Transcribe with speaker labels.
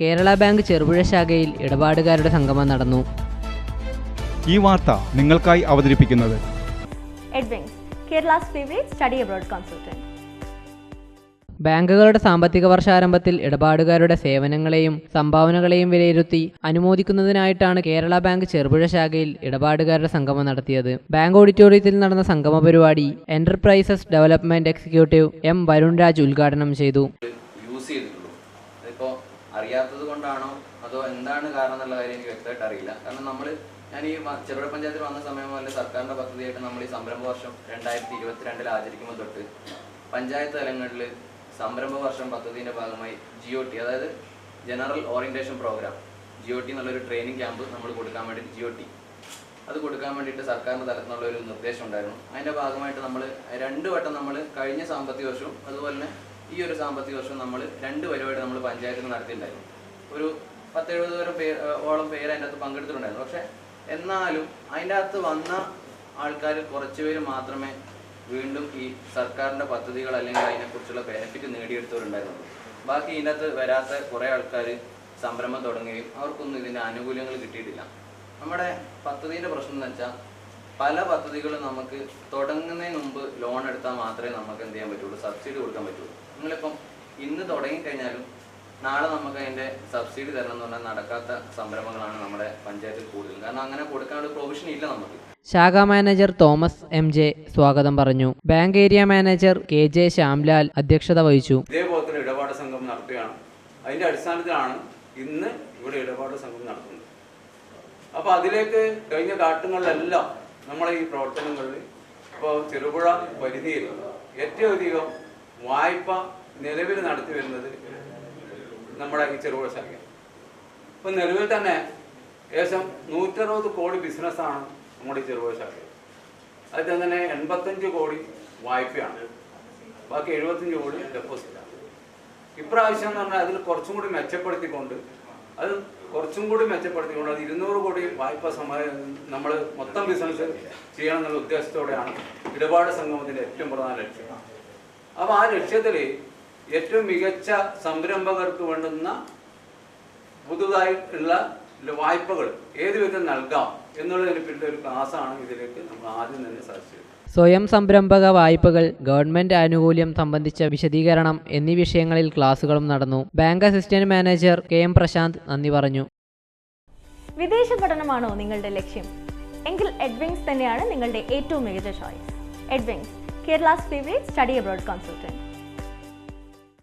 Speaker 1: Kerala bank Cherupuzha ശാഖയിൽ ഇടപാടുകാരുടെ സംഗമം നടന്നു.
Speaker 2: ഈ വാർത്ത നിങ്ങൾക്കായി അവതരിപ്പിക്കുന്നത്
Speaker 3: Edwings, Kerala's favorite study abroad consultant.
Speaker 1: ബാങ്കുകളുടെ സാമ്പത്തിക വർഷാരംഭത്തിൽ ഇടപാടുകാരുടെ സേവനങ്ങളെയും സംഭാവനകളെയും വിലയിരുത്തി അനുമോദിക്കുന്നതിനായിട്ടാണ് കേരള ബാങ്ക് ചെറുപുഴ ശാഖയിൽ ഇടപാടുകാരുടെ സംഗമം നടത്തിയത്. ബാങ്ക് ഓഡിറ്റോറിയത്തിൽ നടന്ന സംഗമ പരിപാടി enterprises development executive M Varun Raj ഉദ്ഘാടനം ചെയ്തു.
Speaker 4: അറിയാത്തത് കൊണ്ടാണോ? അതോ എന്താണ് കാരണം എന്നുള്ള കാര്യം എനിക്ക് വ്യക്തമായിട്ട് അറിയില്ല. കാരണം നമ്മൾ ഞാൻ ഈ മ- പഞ്ചായത്തിൽ വന്ന സമയം മുതൽ സർക്കാരിന്റെ പദ്ധതിയായിട്ട് നമ്മൾ ഈ സംരംഭ വർഷം രണ്ടായിരത്തി ഇരുപത്തിരണ്ടിൽ ആചരിക്കുമ്പോൾ തൊട്ട് പഞ്ചായത്ത് തലങ്ങളിൽ സംരംഭ വർഷം പദ്ധതിന്റെ ഭാഗമായി ജിയോ ടി അതായത് general orientation program G O T എന്നുള്ളൊരു ട്രെയിനിങ് ക്യാമ്പ് നമ്മൾ കൊടുക്കാൻ വേണ്ടി ജിയോ ടി അത് കൊടുക്കാൻ വേണ്ടിയിട്ട് സർക്കാരിന്റെ തലത്തിൽ നിന്നുള്ള ഒരു നിർദ്ദേശം ഉണ്ടായിരുന്നു. അതിന്റെ ഭാഗമായിട്ട് നമ്മൾ രണ്ട് വട്ടം നമ്മൾ കഴിഞ്ഞ സാമ്പത്തിക വർഷവും അതുപോലെ തന്നെ ഈ ഒരു സാമ്പത്തിക വർഷം നമ്മൾ രണ്ട് പരിപാടി നമ്മൾ പഞ്ചായത്തിൽ നടത്തിയിട്ടുണ്ടായിരുന്നു. ഒരു പത്തെഴുപത് വരെ പേര് ഓളം പേര് അതിന്റെ അകത്ത് പങ്കെടുത്തിട്ടുണ്ടായിരുന്നു. പക്ഷെ എന്നാലും അതിന്റെ അകത്ത് വന്ന ആൾക്കാർ കുറച്ച് പേര് മാത്രമേ വീണ്ടും ഈ സർക്കാരിന്റെ പദ്ധതികൾ അല്ലെങ്കിൽ അതിനെക്കുറിച്ചുള്ള ബെനിഫിറ്റ് നേടിയെടുത്തവരുണ്ടായിരുന്നുള്ളൂ. ബാക്കി ഇതിന്റെ അകത്ത് വരാത്ത കുറേ ആൾക്കാർ സംരംഭം തുടങ്ങുകയും അവർക്കൊന്നും ഇതിന്റെ ആനുകൂല്യങ്ങൾ കിട്ടിയിട്ടില്ല. നമ്മുടെ പദ്ധതിന്റെ പ്രശ്നം എന്ന് വെച്ചാൽ പല പദ്ധതികളും നമുക്ക് തുടങ്ങുന്നതിന് മുമ്പ് ലോൺ എടുത്താൽ മാത്രമേ നമുക്ക് എന്ത് ചെയ്യാൻ പറ്റുള്ളൂ? സബ്സിഡി കൊടുക്കാൻ പറ്റുള്ളൂ. നിങ്ങളിപ്പം ഇന്ന് തുടങ്ങിക്കഴിഞ്ഞാലും നാളെ നമുക്ക് അതിന്റെ സബ്സിഡി തരണം എന്ന് പറഞ്ഞാൽ നടക്കാത്ത സംരംഭങ്ങളാണ് നമ്മുടെ പഞ്ചായത്തിൽ കൂടുതൽ കാരണം അങ്ങനെ കൊടുക്കാനുള്ള പ്രൊവിഷൻ ഇല്ല നമുക്ക്.
Speaker 1: ശാഖാ മാനേജർ തോമസ് എം ജെ സ്വാഗതം പറഞ്ഞു. Bank area manager K J Shyamlal അധ്യക്ഷത വഹിച്ചു.
Speaker 5: ഇതേപോലെ തന്നെ ഇടപാട് സംഘം നടത്തുകയാണ്. അതിന്റെ അടിസ്ഥാനത്തിലാണ് ഇന്ന് ഇവിടെ ഇടപാട് സംഘം നടത്തുന്നത്. അപ്പോൾ അതിലേക്ക് കഴിഞ്ഞ കാട്ടുകളിലെല്ലാം നമ്മളെ ഈ പ്രവർത്തനങ്ങളിൽ ഇപ്പോൾ ചെറുപുഴ പരിധിയിൽ ഏറ്റവും അധികം വായ്പ നിലവിൽ നടത്തി വരുന്നത് നമ്മുടെ ഈ ചെറുപുഴ ശാഖ ഇപ്പം നിലവിൽ തന്നെ ഏകദേശം നൂറ്ററുപത് കോടി ബിസിനസ്സാണ് നമ്മുടെ ഈ ചെറുപുഴ ശാഖ അതിൽ തന്നെ എൺപത്തഞ്ച് കോടി വായ്പയാണ്. ബാക്കി എഴുപത്തഞ്ച് കോടി ഡെപ്പോസിറ്റാണ്. ഇപ്രാവശ്യം എന്ന് പറഞ്ഞാൽ അതിൽ കുറച്ചും കൂടി മെച്ചപ്പെടുത്തിക്കൊണ്ട് അത് കുറച്ചും കൂടി മെച്ചപ്പെടുത്തിക്കൊണ്ട് അത് ഇരുന്നൂറ് കോടി വായ്പ സമയ നമ്മൾ മൊത്തം ബിസിനസ് ചെയ്യണം എന്നുള്ള ഉദ്ദേശത്തോടെയാണ് ഇടപാട് സംഗമത്തിന്റെ ഏറ്റവും പ്രധാന ലക്ഷ്യം. അപ്പോൾ ആ ലക്ഷ്യത്തിൽ ഏറ്റവും മികച്ച സംരംഭകർക്ക് വേണ്ടുന്ന പുതുതായി ഉള്ള വായ്പകൾ ഏത് വിധം നൽകാം എന്നുള്ളതിനെ പറ്റി ഒരു ക്ലാസ്സാണ് ഇതിലേക്ക് നമ്മൾ ആദ്യം തന്നെ സജസ്റ്റ്
Speaker 1: സ്വയം സംരംഭക വായ്പകൾ ഗവൺമെന്റ് ആനുകൂല്യം സംബന്ധിച്ച വിശദീകരണം എന്നീ വിഷയങ്ങളിൽ ക്ലാസുകളും നടന്നു. Bank assistant manager K M Prashanth നന്ദി പറഞ്ഞു.
Speaker 3: വിദേശ പഠനമാണോ നിങ്ങളുടെ ലക്ഷ്യം? എങ്കിൽ എഡ്വിങ്സ് തന്നെയാണ് നിങ്ങളുടെ ഏറ്റവും മികച്ച choice Edwings Kerala's favourite study abroad consultant